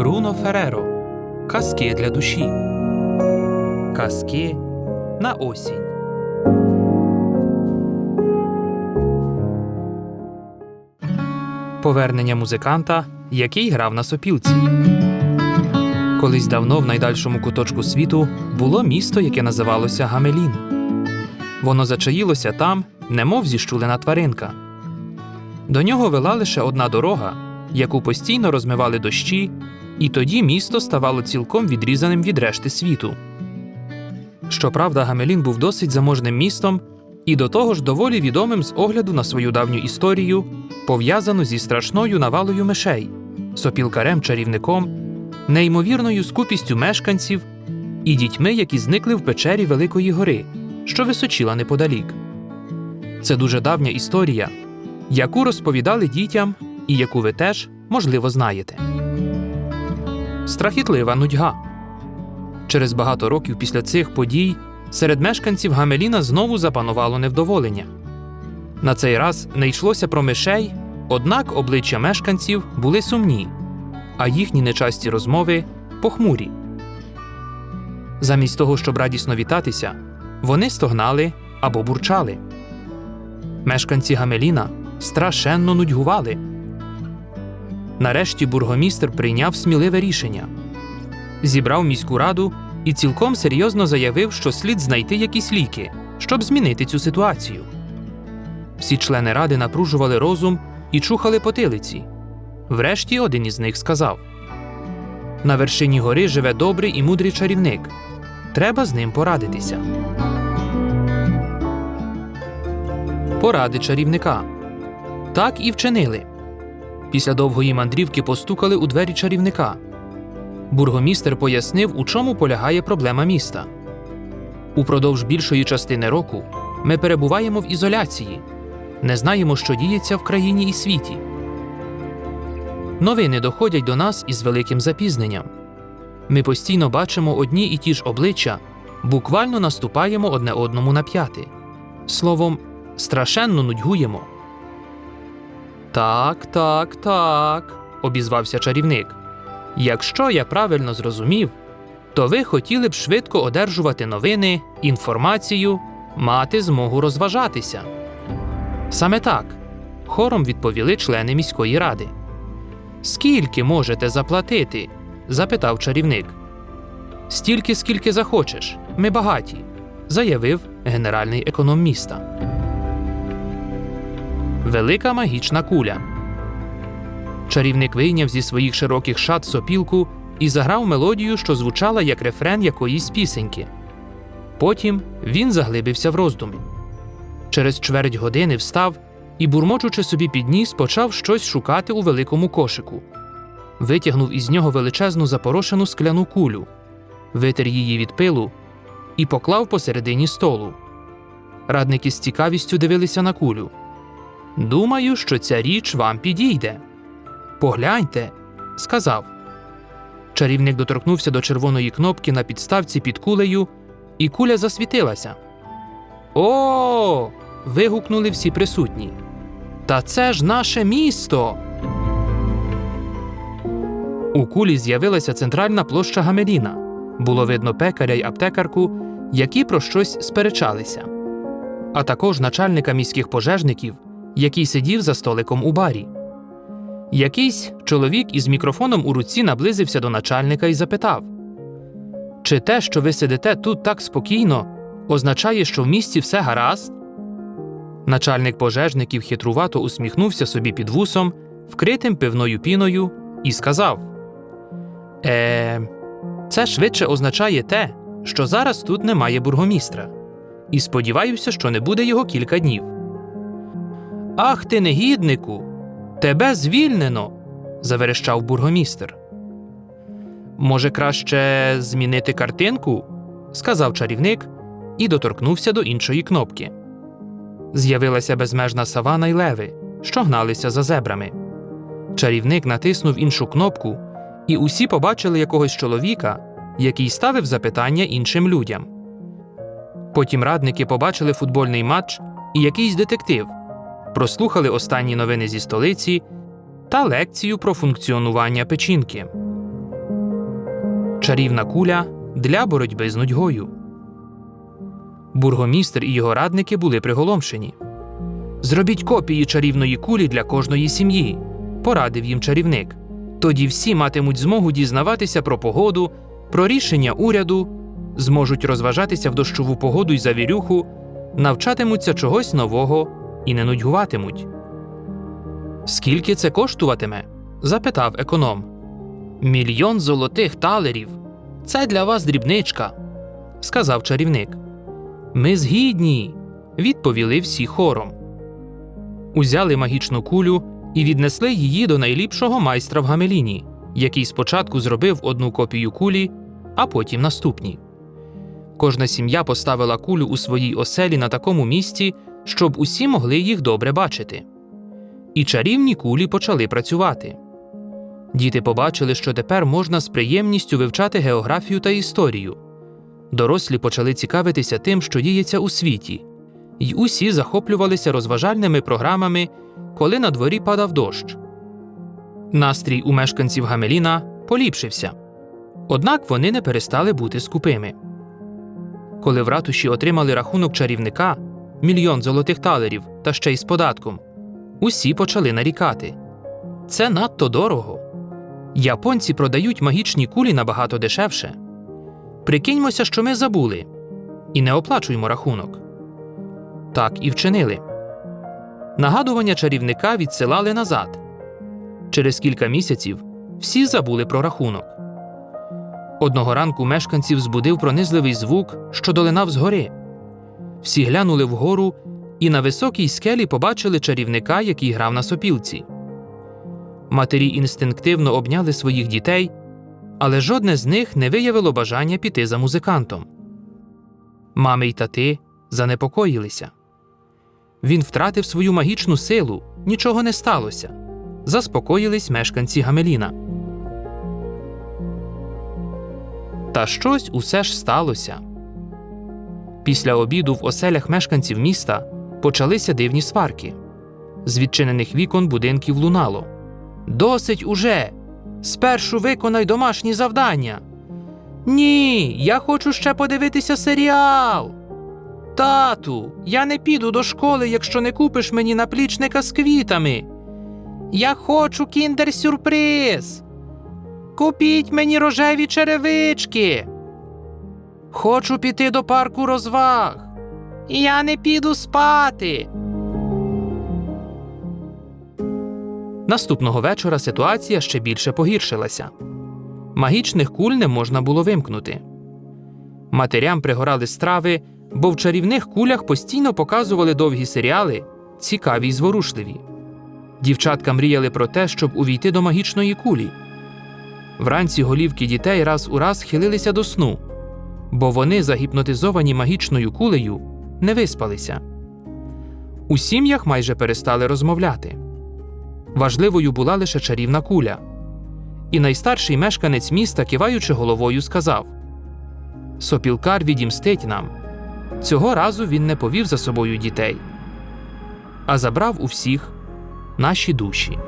Бруно Фереро. Казки для душі. Казки на осінь. Повернення музиканта, який грав на сопілці. Колись давно в найдальшому куточку світу було місто, яке називалося Гамелін. Воно зачаїлося там, немов зіщулена тваринка. До нього вела лише одна дорога, яку постійно розмивали дощі, і тоді місто ставало цілком відрізаним від решти світу. Щоправда, Гамелін був досить заможним містом і до того ж доволі відомим з огляду на свою давню історію, пов'язану зі страшною навалою мишей, сопілкарем чарівником, неймовірною скупістю мешканців і дітьми, які зникли в печері Великої гори, що височіла неподалік. Це дуже давня історія, яку розповідали дітям і яку ви теж, можливо, знаєте. Страхітлива нудьга. Через багато років після цих подій серед мешканців Гамеліна знову запанувало невдоволення. На цей раз не йшлося про мишей, однак обличчя мешканців були сумні, а їхні нечасті розмови похмурі. Замість того, щоб радісно вітатися, вони стогнали або бурчали. Мешканці Гамеліна страшенно нудьгували. Нарешті бургомістр прийняв сміливе рішення зібрав міську раду і цілком серйозно заявив, що слід знайти якісь ліки, щоб змінити цю ситуацію. Всі члени ради напружували розум і чухали потилиці. Врешті один із них сказав: На вершині гори живе добрий і мудрий чарівник. Треба з ним порадитися. Поради чарівника. Так і вчинили. Після довгої мандрівки постукали у двері чарівника. Бургомістер пояснив, у чому полягає проблема міста. Упродовж більшої частини року ми перебуваємо в ізоляції, не знаємо, що діється в країні і світі. Новини доходять до нас із великим запізненням. Ми постійно бачимо одні і ті ж обличчя, буквально наступаємо одне одному на п'яти. Словом, страшенно нудьгуємо. Так, так, так, обізвався чарівник. Якщо я правильно зрозумів, то ви хотіли б швидко одержувати новини, інформацію, мати змогу розважатися. Саме так, хором відповіли члени міської ради. Скільки можете заплатити? запитав чарівник. Стільки, скільки захочеш, ми багаті, заявив генеральний економ міста. Велика магічна куля. Чарівник вийняв зі своїх широких шат сопілку і заграв мелодію, що звучала як рефрен якоїсь пісеньки. Потім він заглибився в роздуми. Через чверть години встав і, бурмочучи собі під ніс, почав щось шукати у великому кошику. Витягнув із нього величезну запорошену скляну кулю, витер її від пилу і поклав посередині столу. Радники з цікавістю дивилися на кулю. Думаю, що ця річ вам підійде. Погляньте, сказав. Чарівник доторкнувся до червоної кнопки на підставці під кулею, і куля засвітилася. О. вигукнули всі присутні. Та це ж наше місто. У кулі з'явилася центральна площа Гамеліна. Було видно пекаря й аптекарку, які про щось сперечалися, а також начальника міських пожежників, який сидів за столиком у барі. Якийсь чоловік із мікрофоном у руці наблизився до начальника і запитав: Чи те, що ви сидите тут так спокійно, означає, що в місті все гаразд? Начальник пожежників хитрувато усміхнувся собі під вусом, вкритим пивною піною, і сказав: Е, це швидше означає те, що зараз тут немає бургомістра, і сподіваюся, що не буде його кілька днів. Ах ти, негіднику! Тебе звільнено, заверещав бургомістр. Може, краще змінити картинку? сказав чарівник і доторкнувся до іншої кнопки. З'явилася безмежна савана й леви, що гналися за зебрами. Чарівник натиснув іншу кнопку, і усі побачили якогось чоловіка, який ставив запитання іншим людям. Потім радники побачили футбольний матч і якийсь детектив прослухали останні новини зі столиці та лекцію про функціонування печінки. Чарівна куля для боротьби з нудьгою. Бургомістр і його радники були приголомшені. Зробіть копії чарівної кулі для кожної сім'ї, порадив їм чарівник. Тоді всі матимуть змогу дізнаватися про погоду, про рішення уряду, зможуть розважатися в дощову погоду й завірюху, навчатимуться чогось нового і не нудьгуватимуть. Скільки це коштуватиме? запитав економ. Мільйон золотих талерів. Це для вас дрібничка, сказав чарівник. Ми згідні, відповіли всі хором. Узяли магічну кулю і віднесли її до найліпшого майстра в Гамеліні, який спочатку зробив одну копію кулі, а потім наступні. Кожна сім'я поставила кулю у своїй оселі на такому місці, щоб усі могли їх добре бачити. І чарівні кулі почали працювати. Діти побачили, що тепер можна з приємністю вивчати географію та історію. Дорослі почали цікавитися тим, що діється у світі, й усі захоплювалися розважальними програмами, коли на дворі падав дощ. Настрій у мешканців Гамеліна поліпшився. Однак вони не перестали бути скупими. Коли в ратуші отримали рахунок чарівника мільйон золотих талерів та ще й з податком, усі почали нарікати. Це надто дорого. Японці продають магічні кулі набагато дешевше. Прикиньмося, що ми забули, і не оплачуємо рахунок. Так і вчинили. Нагадування чарівника відсилали назад. Через кілька місяців всі забули про рахунок. Одного ранку мешканців збудив пронизливий звук, що долинав згори. Всі глянули вгору і на високій скелі побачили чарівника, який грав на сопілці. Матері інстинктивно обняли своїх дітей, але жодне з них не виявило бажання піти за музикантом. Мами й тати занепокоїлися. Він втратив свою магічну силу, нічого не сталося. Заспокоїлись мешканці Гамеліна. Та щось усе ж сталося. Після обіду в оселях мешканців міста почалися дивні сварки. З відчинених вікон будинків лунало. Досить уже. Спершу виконай домашні завдання. Ні, я хочу ще подивитися серіал. Тату, я не піду до школи, якщо не купиш мені наплічника з квітами. Я хочу кіндер-сюрприз. Купіть мені рожеві черевички. Хочу піти до парку розваг. Я не піду спати. Наступного вечора ситуація ще більше погіршилася. Магічних куль не можна було вимкнути. Матерям пригорали страви, бо в чарівних кулях постійно показували довгі серіали, цікаві й зворушливі. Дівчатка мріяли про те, щоб увійти до магічної кулі. Вранці голівки дітей раз у раз хилилися до сну, бо вони, загіпнотизовані магічною кулею, не виспалися. У сім'ях майже перестали розмовляти. Важливою була лише чарівна куля. І найстарший мешканець міста, киваючи головою, сказав Сопілкар відімстить нам. Цього разу він не повів за собою дітей, а забрав у всіх наші душі.